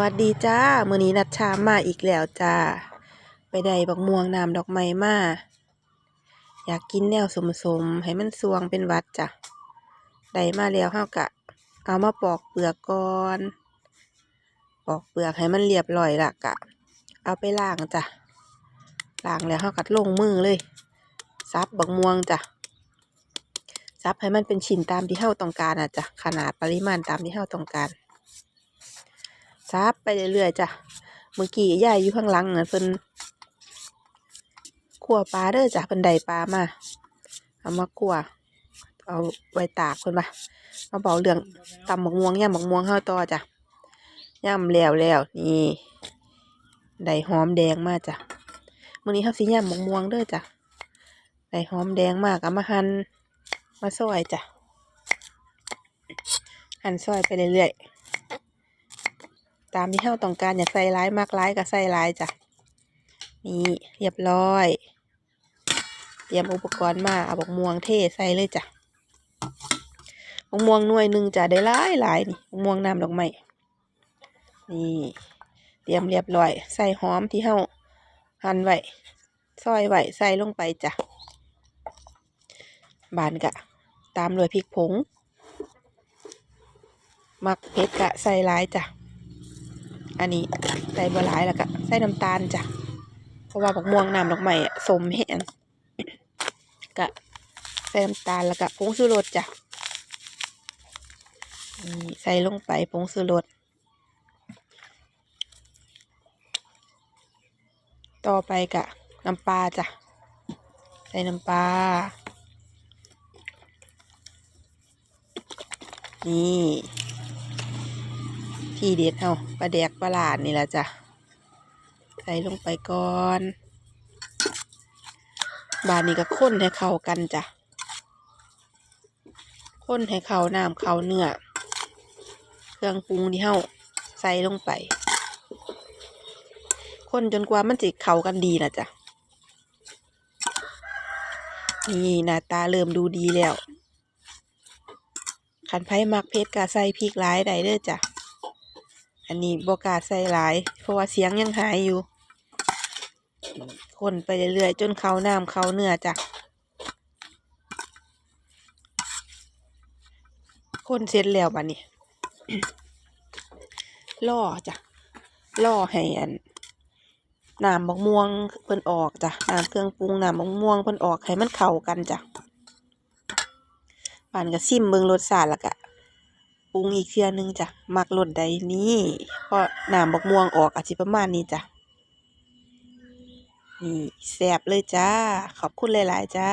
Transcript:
วัสดีจ้ามื้อนี้นัดชามมาอีกแล้วจ้า ไปได้บักม่วงน้ำดอกไม้มา อยากกินแนวสมๆให้มันสวงเป็นวัดจ้ะได้มาแล้วเฮากะ เอามาปอกเปลือกก่อน ปอกเปลือกให้มันเรียบร้อยละกะ เอาไปล้างจ้ะ ล้างแล้วเฮาก็ลงมือเลย ซับบักม่วงจ้ะ ซับให้มันเป็นชิ้นตามที่เฮาต้องการอะจ้ะ ขนาดปริมาณตามที่เฮาต้องการ ซับไปเรื่อยๆจ้ะ เมื่อกี้ยายอยู่ข้างหลังน่ะเพิ่นขั่วปลาเด้อจ้ะเพิ่นได้ปลามา เอามาขั่วเอาไว้ตากเพิ่นว่ามาเบาเรื่องตำบักม่วงย่ำบักม่วงเฮาต่อจ้ะย่ำแล้วแล้วนี่ได้หอมแดงมาจ้ะมื้อนี้เฮาสิย่ำบักม่วงเด้อจ้ะได้หอมแดงมากเอามาหั่นมาซอยจ้ะหั่นซอยไปเรื่อยๆ ตามที่เฮาต้องการอยากใส่ร้ายมากร้ายก็ใส่ร้ายจ้ะนี่เรียบร้อย เตรียมอุปกรณ์มาเอาบกม่วงเทใส่เลยจ้ะบกม่วงหน่วยหนึ่งจะได้หลายหลายนี่บกม่วงน้ำดอกไม้นี่เตรียมเรียบร้อย ใส่หอมที่เฮาหั่นไว้ซอยไว้ใส่ลงไปจ้ะบานกะ ตามด้วยพริกผง มักเผ็ดกะใส่ร้ายจ้ะ อันนี้ใส่บัวลายแล้วก็ใส่น้ำตาลจ้ะ เพราะว่าบักม่วงน้ำดอกไม้อะสมแห้งก็ใส่น้ำตาลแล้วก็ผงชูรสจ้ะนี่ใส่ลงไปผงชูรสต่อไปกะน้ำปลาจ้ะ ใส่น้ำปลา นี่ ที่เด็ดเอาปลาแดกปลาหลาดนี่แหละจ้ะใส่ลงไปก่อน บานนี้ก็ข้นให้เข้ากันจ้ะข้นให้เข้าน้ำเข้าเนื้อ เครื่องปรุงที่เฮาใส่ลงไปข้นจนกว่ามันจะเข้ากันดีนะจ้ะนี่หน้าตาเริ่มดูดีแล้วขันไผ่มักเพชรกะใส่พริกหลายได้เด้อจ้ะ อันนี้บกาใส่หลาย เพราะว่าเสียงยังหายอยู่ คนไปเรื่อยๆจนเขาน้ำเขาเนื้อจ้ะคนเสร็จแล้วบัดนี้ล่อจ้ะล่อให้อันน้ำบักม่วงเพิ่นออกจ้ะน้ำเครื่องปรุงน้ำบักม่วงเพิ่นออกให้มันเข้ากันจ้ะปานก็ซิมเบิ่งรสชาติล้วก็ ปรุงอีกเทื่อนึงจ้ะมักรสใดนี้เพราะน้ำบักม่วงออกอาจสิประมาณนี้จ้ะนี่แซ่บเลยจ้า ขอบคุณหลาย ๆ จ้า